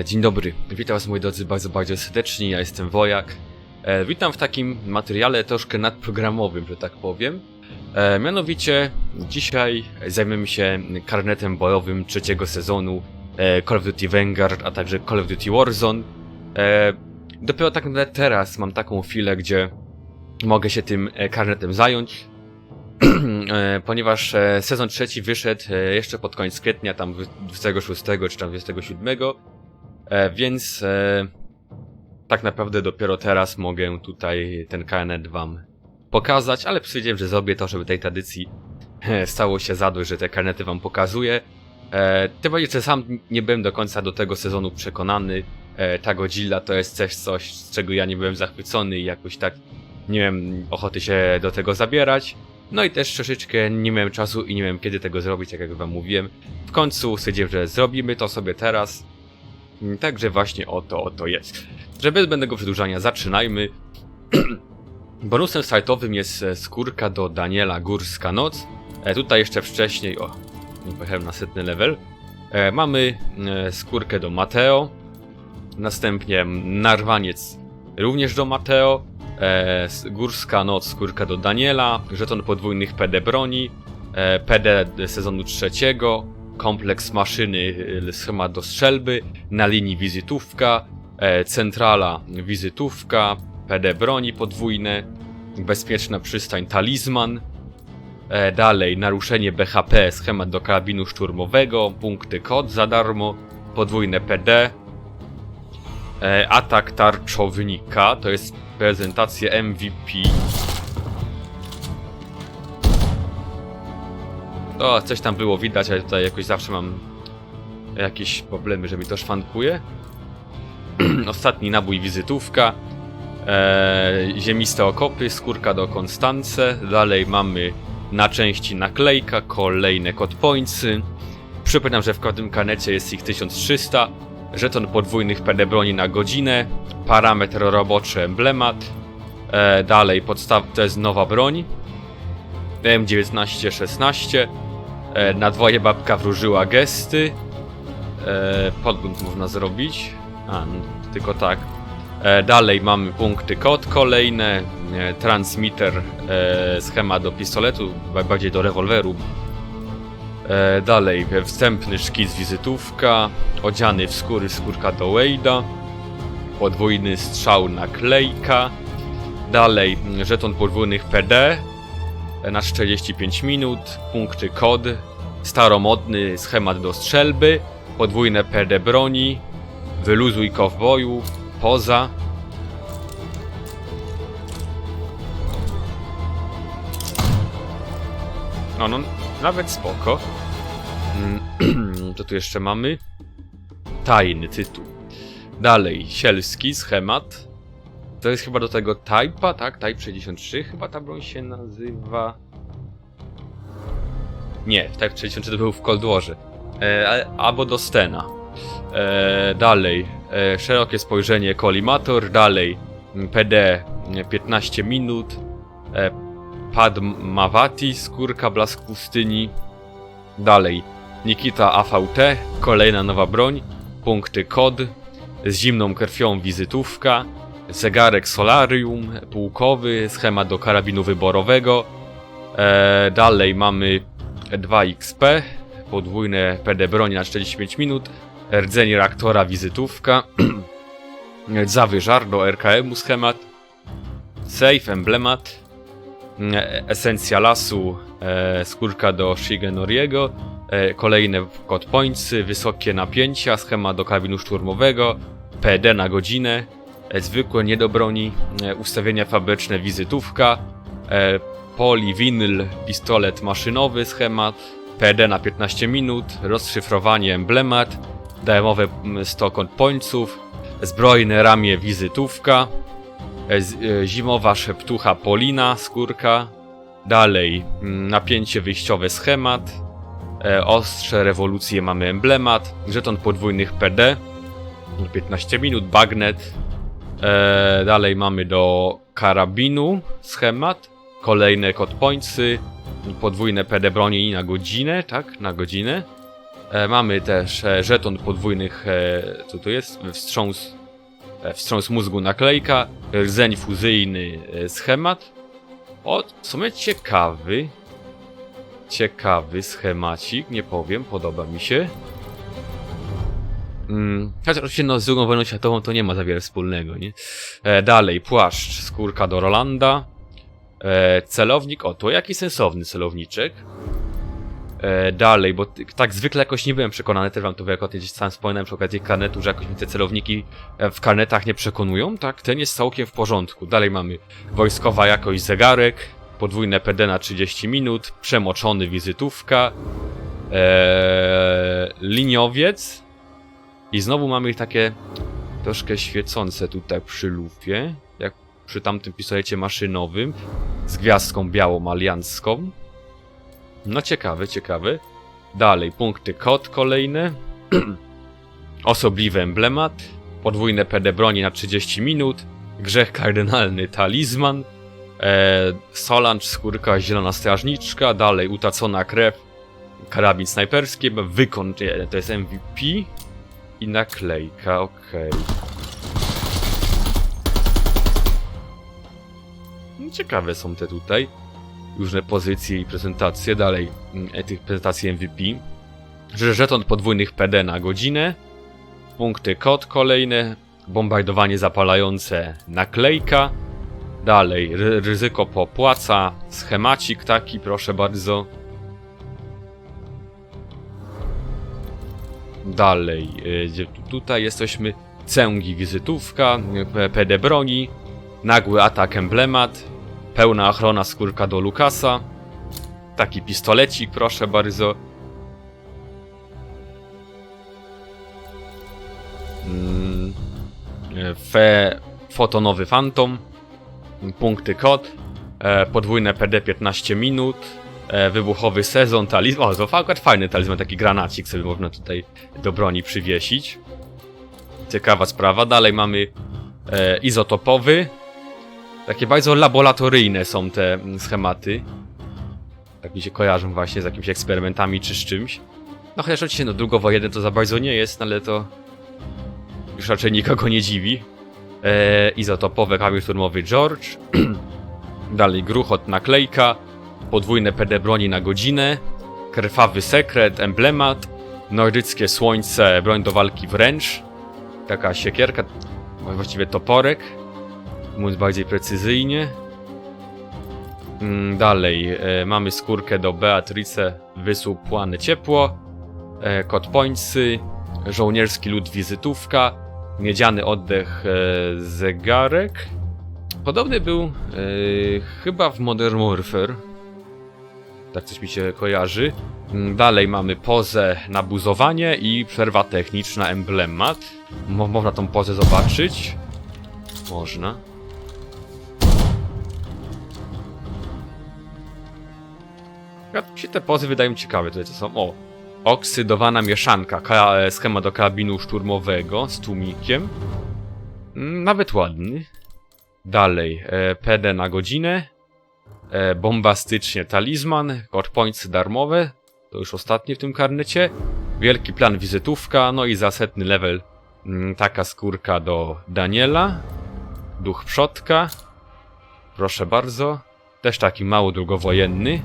E, Dzień dobry, witam was moi drodzy bardzo, bardzo serdecznie, ja jestem Wojak. E, Witam w takim materiale troszkę nadprogramowym, że tak powiem. E, Mianowicie dzisiaj zajmiemy się karnetem bojowym trzeciego sezonu e, Call of Duty Vanguard, a także Call of Duty Warzone. E, Dopiero tak naprawdę teraz mam taką chwilę, gdzie mogę się tym e, karnetem zająć. E, ponieważ e, sezon trzeci wyszedł jeszcze pod koniec kwietnia, tam 26 czy tam 27, e, więc e, tak naprawdę dopiero teraz mogę tutaj ten karnet wam pokazać, ale stwierdziłem, że zrobię to, żeby tej tradycji e, stało się zadość, że te karnety wam pokazuję. E, tym bardziej, że sam nie byłem do końca do tego sezonu przekonany. E, ta Godzilla to jest też coś, z czego ja nie byłem zachwycony i jakoś tak nie miałem ochoty się do tego zabierać. No i też troszeczkę nie miałem czasu i nie miałem kiedy tego zrobić, tak jak wam mówiłem. W końcu stwierdziłem, że zrobimy to sobie teraz. Mm, Także właśnie o to, o to jest. Że bez zbędnego przedłużania zaczynajmy. Bonusem startowym jest e, skórka do Daniela Górska Noc. E, tutaj jeszcze wcześniej, o, nie pojechałem na setny level. E, mamy e, skórkę do Mateo. Następnie Narwaniec również do Mateo. E, Górska Noc, skórka do Daniela. Żeton podwójnych PD broni. E, PD sezonu trzeciego. Kompleks maszyny, e, schemat do strzelby. Na linii wizytówka. E, centrala wizytówka. PD broni podwójne. Bezpieczna przystań talizman. E, dalej, naruszenie BHP, schemat do karabinu szturmowego, punkty kod za darmo, podwójne PD, e, atak tarczownika, to jest prezentacja MVP. O, coś tam było widać, ale tutaj jakoś zawsze mam jakieś problemy, że mi to szwankuje. Ostatni nabój wizytówka. E, ziemiste okopy, skórka do Konstance. Dalej mamy na części naklejka, kolejne codpointsy. Przypominam, że w każdym karnecie jest ich 1300. Żeton podwójnych PD broni na godzinę. Parametr roboczy emblemat. E, dalej podstaw to jest nowa broń. M1916. E, na dwoje babka wróżyła gesty. E, podgląd można zrobić. A, no, tylko tak. E, dalej mamy punkty kod kolejne, e, transmitter, e, schema do pistoletu, ba- bardziej do rewolweru. E, dalej e, wstępny szkic wizytówka, odziany w skóry skórka do Wade'a, podwójny strzał naklejka. Dalej żeton podwójnych PD na 45 minut, punkty kod, staromodny schemat do strzelby, podwójne PD broni, wyluzuj kowboju, poza. No, no, nawet spoko. Mm, Co tu jeszcze mamy? Tajny tytuł. Dalej, sielski schemat. To jest chyba do tego Type'a, tak? Type 63 chyba ta broń się nazywa. Nie, Type 63 to był w Cold Warze. E, albo do Stena. E, dalej, e, szerokie spojrzenie kolimator, dalej. Mm, PD mm, 15 minut, e, Pad Mavati, skórka blask pustyni, dalej. Nikita AVT, kolejna nowa broń, punkty kod, z zimną krwią wizytówka, zegarek Solarium, pułkowy, schemat do karabinu wyborowego, e, dalej mamy 2XP, podwójne PD broni na 45 minut, rdzeń reaktora wizytówka, zawyżar do RKM-u schemat, safe emblemat, e, esencja lasu, e, skórka do Shigenoriego, e, kolejne codpointsy, wysokie napięcia, schemat do kabinu szturmowego, PD na godzinę, e, zwykłe nie do broni, e, ustawienia fabryczne wizytówka, e, poliwinyl, pistolet maszynowy schemat, PD na 15 minut, rozszyfrowanie emblemat, darmowe mm, 100 pońców, zbrojne ramię wizytówka, e, e, zimowa szeptucha Polina, skórka, dalej napięcie wyjściowe schemat, e, ostrze rewolucje mamy emblemat, żeton podwójnych PD, 15 minut, bagnet, e, dalej mamy do karabinu schemat, kolejne codpointsy, podwójne PD broni na godzinę, tak, na godzinę, E, mamy też e, żeton podwójnych, e, co to jest? Wstrząs, e, wstrząs mózgu naklejka, rdzeń fuzyjny e, schemat. O, w sumie ciekawy. Ciekawy schemacik, nie powiem, podoba mi się. Mm, chociaż oczywiście no, z drugą wojną światową to nie ma za wiele wspólnego, nie? E, dalej, płaszcz, skórka do Rolanda. E, celownik, o, to jaki sensowny celowniczek. E, dalej, bo tak zwykle jakoś nie byłem przekonany, też wam to wielokrotnie gdzieś sam wspominałem przy okazji karnetu, że jakoś mi te celowniki e, w karnetach nie przekonują, tak? Ten jest całkiem w porządku. Dalej mamy wojskowa jakość zegarek, podwójne PD na 30 minut, przemoczony wizytówka, e, liniowiec i znowu mamy takie troszkę świecące tutaj przy lufie, jak przy tamtym pistolecie maszynowym z gwiazdką białą aliancką. No ciekawe, ciekawe. Dalej, punkty kod kolejne. Osobliwy emblemat. Podwójne PD broni na 30 minut. Grzech kardynalny talizman. E, Solange, skórka zielona strażniczka. Dalej, utacona krew. Karabin snajperski. Wykon, to jest MVP. I naklejka, okej. No, Ciekawe są te tutaj różne pozycje i prezentacje. Dalej mm, e, tych prezentacji MVP. Że żeton podwójnych PD na godzinę. Punkty kod kolejne. Bombardowanie zapalające naklejka. Dalej ry ryzyko popłaca. Schemacik taki, proszę bardzo. Dalej, tu- tutaj jesteśmy. Cęgi wizytówka, PD broni. Nagły atak emblemat. Pełna ochrona skórka do Lukasa. Taki pistolecik, proszę bardzo. Mm, e, Fe, fotonowy Phantom. Punkty kod. E, podwójne PD 15 minut. E, wybuchowy sezon, talizman. O, to akurat fajny talizman, taki granacik sobie można tutaj do broni przywiesić. Ciekawa sprawa. Dalej mamy e, izotopowy. Takie bardzo laboratoryjne są te mm, schematy. Tak mi się kojarzą właśnie z jakimiś eksperymentami czy z czymś. No chociaż oczywiście no drugowojenny to za bardzo nie jest, ale to już raczej nikogo nie dziwi. Eee, izotopowe kamień szturmowy George. Dalej gruchot naklejka. Podwójne PD broni na godzinę. Krwawy sekret, emblemat. Nordyckie słońce, broń do walki wręcz. Taka siekierka, właściwie toporek mówiąc bardziej precyzyjnie. Mm, Dalej, e, mamy skórkę do Beatrice, wysupłane ciepło, e, kod pońcy, żołnierski lud wizytówka, miedziany oddech e, zegarek. Podobny był e, chyba w Modern Warfare. Tak coś mi się kojarzy. Mm, Dalej mamy pozę na buzowanie i przerwa techniczna emblemat. Mo można tą pozę zobaczyć. Można. Się te pozy wydają ciekawe, tutaj to są, o, oksydowana mieszanka, ka e, schemat do karabinu szturmowego z tłumikiem. Mm, Nawet ładny. Dalej, e, PD na godzinę. E, bombastycznie talizman, core points darmowe, to już ostatnie w tym karnecie. Wielki plan wizytówka, no i za setny level mm, taka skórka do Daniela. Duch przodka. Proszę bardzo. Też taki mało długowojenny.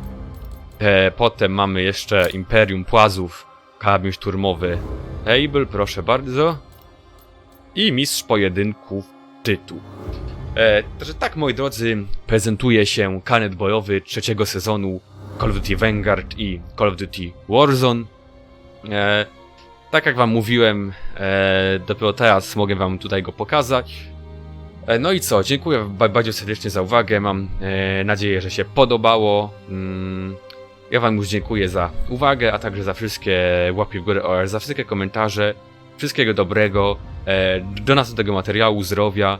E, potem mamy jeszcze Imperium Płazów, karabin szturmowy Able, proszę bardzo. I Mistrz Pojedynków tytuł. E, także tak, moi drodzy, prezentuje się kanet bojowy trzeciego sezonu Call of Duty Vanguard i Call of Duty Warzone. E, tak jak wam mówiłem, e, dopiero teraz mogę wam tutaj go pokazać. E, No i co, dziękuję ba- bardzo serdecznie za uwagę, mam e, nadzieję, że się podobało. Mm, ja wam już dziękuję za uwagę, a także za wszystkie łapie w górę oraz za wszystkie komentarze. Wszystkiego dobrego, e, do następnego materiału, zdrowia,